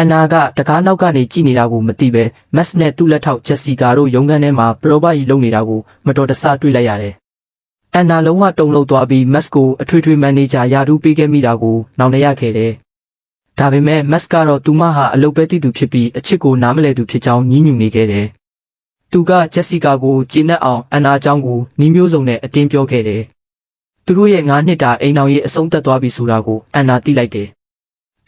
အန်နာကတကားနောက်ကနေကြည့်နေတာကိုမသိပဲမက်နဲ့သူ့လက်ထောက်ဂျက်စီကာတို့ရုံးခန်းထဲမှာပရောဘကြီးလုပ်နေတာကိုမတော်တဆတွေ့လိုက်ရတယ်။အန်နာလုံးဝတုန်လှုပ်သွားပြီးမက်စ်ကိုအထွေထွေမန်နေဂျာယာတူပေးခဲ့မိတာကိုနောင်တရခဲ့တယ်။ဒါပေမဲ့မက်စ်ကတော့သူမဟာအလုပ်ပဲတည်သူဖြစ်ပြီးအချစ်ကိုနားမလည်သူဖြစ်ကြောင်းညှဉ်းညူနေခဲ့တယ်။သူကဂျက်စီကာကိုကျင်းနဲ့အောင်အန်နာအကြောင်းကိုနှီးမျိုးစုံနဲ့အတင်းပြောခဲ့တယ်။သူတို့ရဲ့ငါးနှစ်တာအိမ်အောင်ရေးအဆုံးသက်သွားပြီဆိုတာကိုအန်နာသိလိုက်တယ်။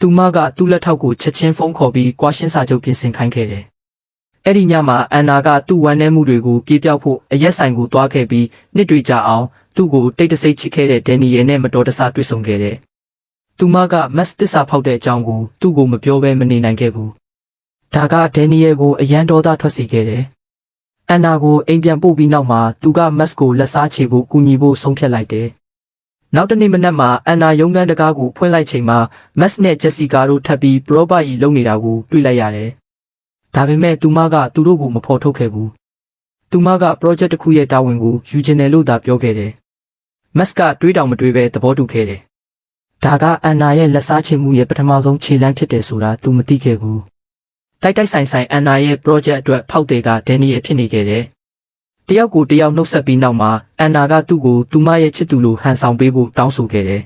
သူမကသူ့လက်ထောက်ကိုချက်ချင်းဖုန်းခေါ်ပြီးကွာရှင်းစာချုပ်ပြင်ဆင်ခိုင်းခဲ့တယ်။အဲ့ဒီညမှာအန်နာကသူ့ဝမ်းနည်းမှုတွေကိုပြေပြောက်ဖို့အရက်ဆိုင်ကိုတွားခဲ့ပြီးနှစ်တွေကြာအောင်သူ့ကိုတိတ်တဆိတ်ချစ်ခဲ့တဲ့ဒန်နီယယ်နဲ့မတော်တဆတွေ့ဆုံခဲ့တယ်။သူမကမက်စ်တစ္ဆာဖောက်တဲ့အကြောင်းကိုသူ့ကိုမပြောဘဲမနေနိုင်ခဲ့ဘူး။ဒါကဒန်နီယယ်ကိုအရန်ဒေါသထွက်စေခဲ့တယ်။အန်နာကိုအိမ်ပြန်ပို့ပြီးနောက်မှာသူကမက်စ်ကိုလက်စားချေဖို့ကူညီဖို့ဆုံးဖြတ်လိုက်တယ်။ နောက်တနေ့မနက်မှာအန်နာရုံးခန်းတကားကိုဖွင့်လိုက်ချိန်မှာမက်စ်နဲ့ဂျက်စီကာတို့ထပ်ပြီးပရောဘကြီးလုံနေတာကိုတွေ့လိုက်ရတယ်။ဒါပေမဲ့သူမကသူတို့ကိုမဖော်ထုတ်ခဲ့ဘူး။သူမက project တစ်ခုရဲ့တာဝန်ကိုယူချင်တယ်လို့သာပြောခဲ့တယ်။မက်စ်ကတွေးတောင်မတွေးပဲသဘောတူခဲ့တယ်။ဒါကအန်နာရဲ့လက်စားချင်မှုရဲ့ပထမဆုံးခြေလှမ်းဖြစ်တယ်ဆိုတာသူမသိခဲ့ဘူး။တိုက်တိုက်ဆိုင်ဆိုင်အန်နာရဲ့ project အတွက်ဖောက်တယ်ကဒန်နီရဲ့ဖြစ်နေခဲ့တယ်။ တယောက်ကိုတယောက်နှုတ်ဆက်ပြီးနောက်မှာအန်နာကသူ့ကိုသူမရဲ့ချစ်သူလိုဟန်ဆောင်ပေးဖို့တောင်းဆိုခဲ့တယ်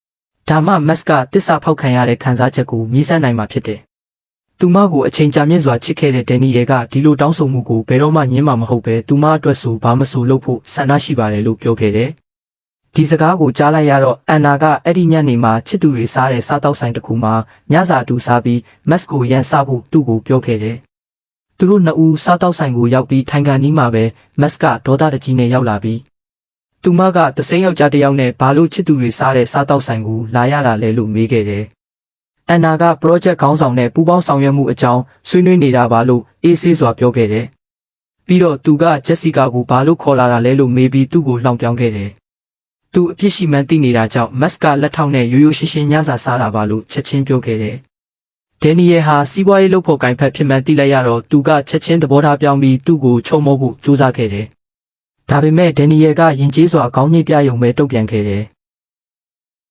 ။ဒါမှမက်စ်ကတစ္ဆာဖောက်ခံရတဲ့ခံစားချက်ကိုမြည်ဆန်းနိုင်မှာဖြစ်တယ်။သူမကိုအချိန်ကြာမြင့်စွာချစ်ခဲ့တဲ့ဒန်နီယယ်ကဒီလိုတောင်းဆိုမှုကိုဘယ်တော့မှညှင်းမှာမဟုတ်ပဲသူမအတွက်ဆိုဘာမဆိုလုပ်ဖို့ဆန္ဒရှိပါတယ်လို့ပြောခဲ့တယ်။ဒီစကားကိုကြားလိုက်ရတော့အန်နာကအဲ့ဒီညနေမှာချစ်သူတွေစားတဲ့စားတောက်ဆိုင်တစ်ခုမှာညစာအတူစားပြီးမက်စ်ကိုရန်စားဖို့သူ့ကိုပြောခဲ့တယ်။ သူတို့နှစ်ဦးစားတောက်ဆိုင်ကိုရောက်ပြီးထိုင်ကန်နီးမှာပဲမက်စ်ကဒေါသတကြီးနဲ့ရောက်လာပြီးသူမကသစိမ်းယောက်ျားတစ်ယောက်နဲ့ဘာလို့ချစ်သူတွေစားတဲ့စားတောက်ဆိုင်ကိုလာရတာလဲလို့မေးခဲ့တယ်။အန်နာက project ခေါင်းဆောင်နဲ့ပူးပေါင်းဆောင်ရွက်မှုအကြောင်းဆွေးနွေးနေတာပါလို့အေးဆေးစွာပြောခဲ့တယ်။ပြီးတော့သူကဂျက်စီကာကိုဘာလို့ခေါ်လာတာလဲလို့မေးပြီးသူ့ကိုလှောင်ပြောင်းခဲ့တယ်။သူအပြစ်ရှိမှန်းသိနေတာကြောင့်မက်စ်ကလက်ထောက်နဲ့ရိုးရိုးရှင်းရှင်းညစာစားတာပါလို့ချက်ချင်းပြောခဲ့တယ်။ ဒန်နီယယ်ဟာစီးပွားရေးလုပ်ဖို့ကင်ဖက်ဖြစ်မှန်းသိလိုက်ရတော့သူကချက်ချင်းသဘောထားပြောင်းပြီးသူ့ကိုချုံမောဖို့ကြိုးစားခဲ့တယ်။ဒါပေမဲ့ဒန်နီယယ်ကယဉ်ကျေးစွာခေါင်းညှိပြယုံပဲတုတ်ပြန်ခဲ့တယ်